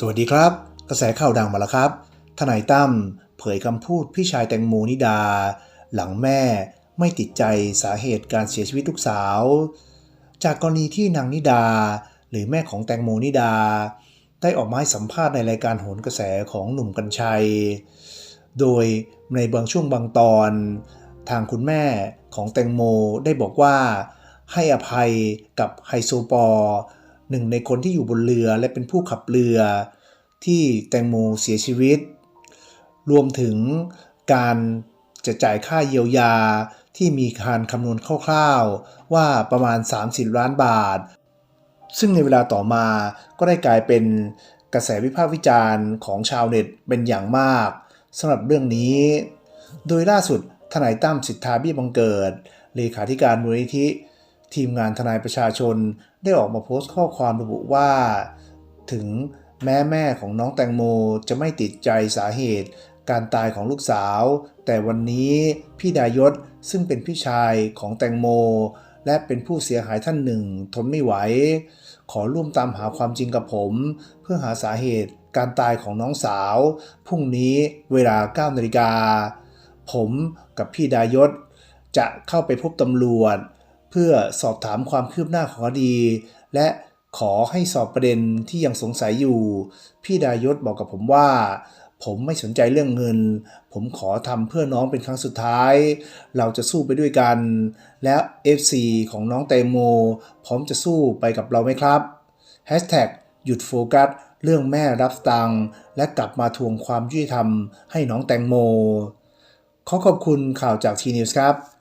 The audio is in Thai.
สวัสดีครับ กระแสข่าวดังมาแล้วครับ ทนายตั้มเผยคำพูดพี่ชายแตงโมนิดา หลังแม่ไม่ติดใจสาเหตุการเสียชีวิตลูกสาว จากกรณีที่นางนิดา หรือแม่ของแตงโมนิดา ได้ออกมาให้สัมภาษณ์ในรายการโหนกระแสของหนุ่มกัญชัย โดยในบางช่วงบางตอน ทางคุณแม่ของแตงโมได้บอกว่าให้อภัยกับไฮโซปอ หนึ่งในคนที่อยู่บนเรือและเป็นผู้ขับเรือที่แตงโมเสียชีวิต รวมถึงการจะจ่ายค่าเยียวยาที่มีการคำนวณคร่าวๆ ว่าประมาณ 30 ล้านบาท ซึ่งในเวลาต่อมาก็ได้กลายเป็นกระแสวิพากษ์วิจารณ์ของชาวเน็ตเป็นอย่างมากสำหรับเรื่องนี้ โดยล่าสุดทนายตั้มสิทธาเบี้ยบังเกิด เลขาธิการมูลนิธิ ทีมงานทนายประชาชนได้ออกมาโพสต์ข้อความระบุว่า ถึงแม่แม่ของน้องแตงโมจะไม่ติดใจสาเหตุ การตายของลูกสาว แต่วันนี้พี่ดายศซึ่งเป็นพี่ชายของแตงโม และเป็นผู้เสียหายท่านหนึ่ง ทนไม่ไหว ขอร่วมตามหาความจริงกับผม เพื่อหาสาเหตุการตายของน้องสาว พรุ่งนี้เวลา9นาฬิกาผมกับพี่ดายศจะเข้าไปพบตำรวจ เพื่อสอบถามความคืบหน้าของคดี และขอให้สอบประเด็นที่ยังสงสัยอยู่ พี่ดายศบอกกับผมว่า ผมไม่สนใจเรื่องเงิน ผมขอทำเพื่อน้องเป็นครั้งสุดท้าย เราจะสู้ไปด้วยกัน และ FC ของน้องเตโม พร้อมจะสู้ไปกับเราไหมครับ Hashtag หยุดโฟกัสเรื่องแม่รับตังค์และกลับมาทวงความยุติธรรมให้น้องแตงโม ขอขอบคุณข่าวจากทีนิวส์ครับ